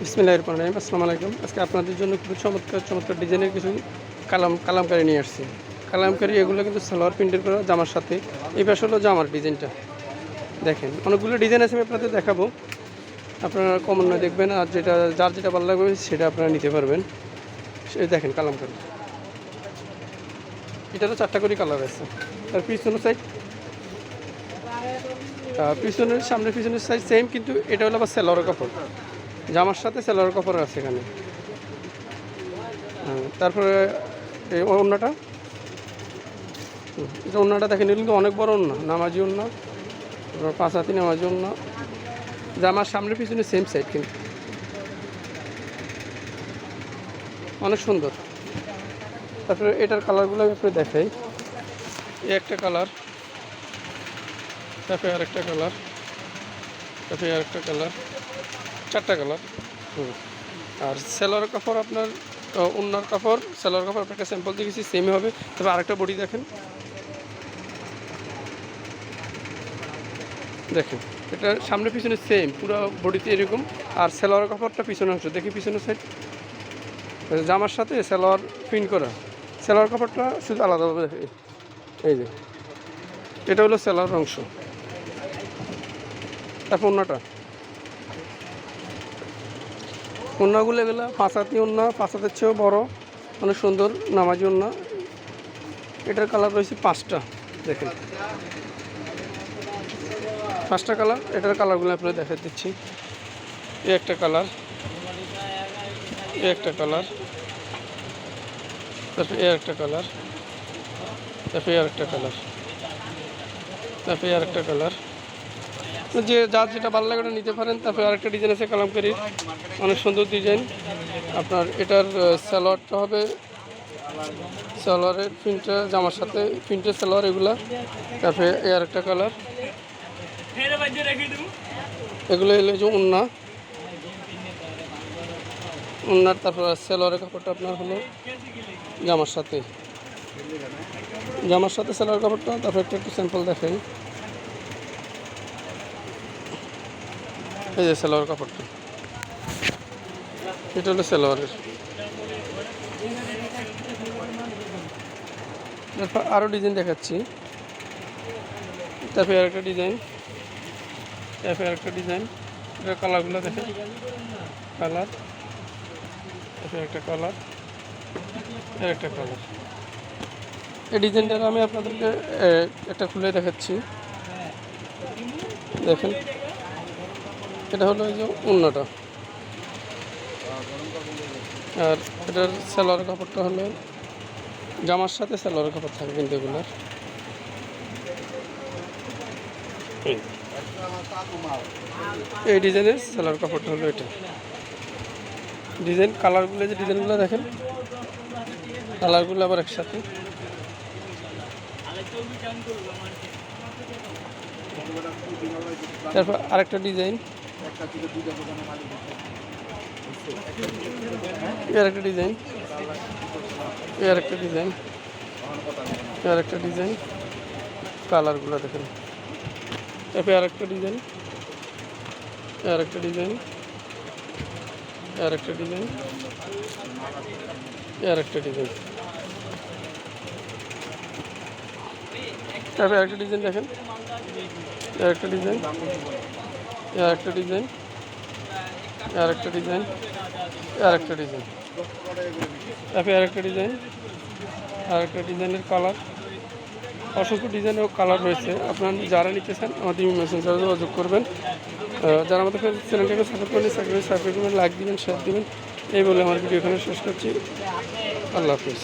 বিসমিল্লাহ রহমান রহিম, আসসালামু আলাইকুম। আজকে আপনাদের জন্য খুব চমৎকার চমৎকার ডিজাইনের কিছু কালাম, কালামকারি নিয়ে আসছি। কালামকারি এগুলো কিন্তু সালোয়ার প্রিন্টের করা, জামার সাথে। এই পাশে হলো জামার ডিজাইনটা। দেখেন, অনেকগুলো ডিজাইন আছে আমি আপনাদের দেখাবো। আপনারা কমন না দেখবেন, আর যেটা, যার যেটা ভালো লাগবে সেটা আপনারা নিতে পারবেন। সে দেখেন কালামকারি। এটারও চারটা করে কালার আছে। তার পিছনের সাইড পিছনের, সামনের পিছনের সাইড সেম কিন্তু এটা হলো আবার সেলোয়ার কাপড়। জামার সাথে সেলোয়ার কাপড় আছে এখানে। হ্যাঁ, তারপরে এই হুম, এটা দেখেন এগুলো কিন্তু অনেক বড় ওড়না নামাজি তারপর পাঁচ হাতি নামাজি অন্য জামার সামনে পিছনে সেম সাইড কিন্তু। অনেক সুন্দর। তারপরে এটার কালারগুলো আমি দেখাই। একটা কালার তারপরে আরেকটা কালার তারপরে আরেকটা কালার। চারটা কালার। হুম। আর সেলোয়ার কাপড় আপনার অন্যার কাপড়, সেলোয়ার কাপড় আপনাকে স্যাম্পল দেখেছি সেমই হবে। তবে আরেকটা বডি দেখেন। দেখেন, এটা সামনে পিছনে সেম পুরো বডিতে এরকম। আর সেলোয়ার কাপড়টা পিছনে অংশ দেখি পিছনের সাইড জামার সাথে সেলোয়ার প্রিন্ট করা। সেলোয়ার কাপড়টা শুধু আলাদাভাবে এই- এই যে। এটা হলো সেলোয়ার অংশ। তারপর অন্যটা। ওন্নাগুলো এগুলো, পাঁচাতি ওন্না পাঁচাতের চেয়েও বড়, অনেক সুন্দর নামাজি ওন্না এটার কালার রয়েছে পাঁচটা, দেখেন। পাঁচটা কালার এটার কালারগুলো আপনাদের দেখা দিচ্ছি। এ একটা কালার এই একটা কালার তারপরে এই একটা কালার তারপরে আর একটা কালার তারপরে আর একটা কালার যে যার যেটা ভালো লাগে ওটা নিতে পারেন। তারপরে আরেকটা ডিজাইন আছে কালামকারির অনেক সুন্দর ডিজাইন আপনার এটার সালোয়ারটা হবে সালোয়ারের প্রিন্টটা, জামার সাথে প্রিন্টের সালোয়ার এগুলা। তারপরে এই আরেকটা কালার এগুলো এলে যে উন্না। উন্নার তারপর সালোয়ারের কাপড়টা আপনার হলো জামার সাথে। জামার সাথে সালোয়ার কাপড়টা, তারপর একটা একটু স্যাম্পল দেখাই। এই যে সালোয়ার কাপড়টা। এটা হলো সালোয়ারের তারপর আরও ডিজাইন দেখাচ্ছি। তারপরে আরেকটা ডিজাইন তারপরে আরেকটা ডিজাইন এটা কালারগুলো দেখেন। কালার তারপরে একটা কালার আর একটা কালার এই ডিজাইনটা আমি আপনাদেরকে একটা খুলে দেখাচ্ছি। দেখেন। এটা হলো যে অন্যটা আর এটার সালোয়ার কাপড়টা হলো, জামার সাথে সালোয়ার কাপড় থাকে কিন্তু এগুলোর। এই। এই ডিজাইনের সালোয়ার কাপড়টা হলো এটা। ডিজাইন, কালারগুলো যে ডিজাইনগুলো দেখেন। কালারগুলো আবার একসাথে। তারপর আরেকটা ডিজাইন। এর একটা ডিজাইন। এর একটা ডিজাইন। এর একটা ডিজাইন। কালারগুলো দেখেন। তারপরে আর একটা ডিজাইন। আর একটা ডিজাইন। আর একটা ডিজাইন। আর একটা ডিজাইন। তারপরে আরেকটা ডিজাইন দেখেন। আর একটা ডিজাইন। আর একটা ডিজাইন। আর একটা ডিজাইন। আর একটা ডিজাইন। তারপরে আর একটা ডিজাইন। আর একটা ডিজাইনের কালার। অসংখ্য ডিজাইন কালার রয়েছে। আপনারা যারা নিতে চান, আমাদের মেসেঞ্জারে যোগাযোগ করবেন। যারা আমাদের চ্যানেলটাকে সাপোর্ট করেন সাবস্ক্রাইব সাবস্ক্রাইব করবেন লাইক দিবেন শেয়ার দিবেন। এই বলে আমার ভিডিও এখানে শেষ করছি। আল্লাহ হাফিজ।